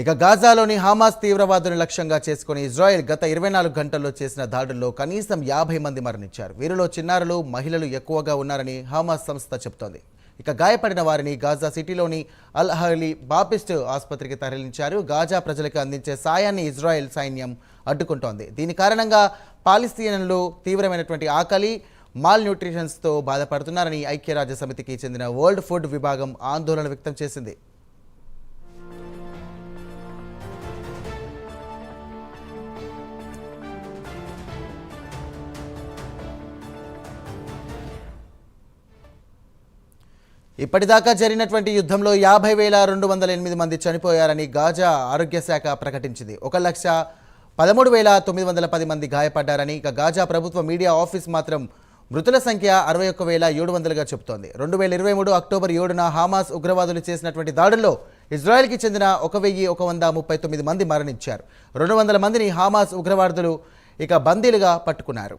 ఇక గాజాలోని హమాస్ తీవ్రవాదుని లక్ష్యంగా చేసుకుని ఇజ్రాయెల్ గత ఇరవై నాలుగు గంటల్లో చేసిన దాడుల్లో కనీసం యాభై మంది మరణించారు. వీరిలో చిన్నారులు మహిళలు ఎక్కువగా ఉన్నారని హమాస్ సంస్థ చెబుతోంది. ఇక గాయపడిన వారిని గాజా సిటీలోని అల్ అహలీ బాపిస్ట్ ఆసుపత్రికి తరలించారు. గాజా ప్రజలకు అందించే సాయాన్ని ఇజ్రాయెల్ సైన్యం అడ్డుకుంటోంది. దీని కారణంగా పాలిస్తీనియన్లు తీవ్రమైనటువంటి ఆకలి మాల్ న్యూట్రిషన్స్తో బాధపడుతున్నారని ఐక్యరాజ్య సమితికి చెందిన వరల్డ్ ఫుడ్ విభాగం ఆందోళన వ్యక్తం చేసింది. ఇప్పటిదాకా జరిగినటువంటి యుద్ధంలో యాభై వేల రెండు వందల ఎనిమిది మంది చనిపోయారని గాజా ఆరోగ్య శాఖ ప్రకటించింది. ఒక లక్ష పదమూడు వేల తొమ్మిది వందల పది మంది గాయపడ్డారని ఇక గాజా ప్రభుత్వ మీడియా ఆఫీస్ మాత్రం మృతుల సంఖ్య అరవై ఒక్క వేల ఏడు వందలుగా చెబుతోంది. రెండు వేల ఇరవై మూడు అక్టోబర్ ఏడున హామాస్ ఉగ్రవాదులు చేసినటువంటి దాడుల్లో ఇజ్రాయెల్కి చెందిన ఒక వెయ్యి ఒక వంద ముప్పై తొమ్మిది మంది మరణించారు. రెండు వందల మందిని హామాస్ ఉగ్రవాదులు ఇక బందీలుగా పట్టుకున్నారు.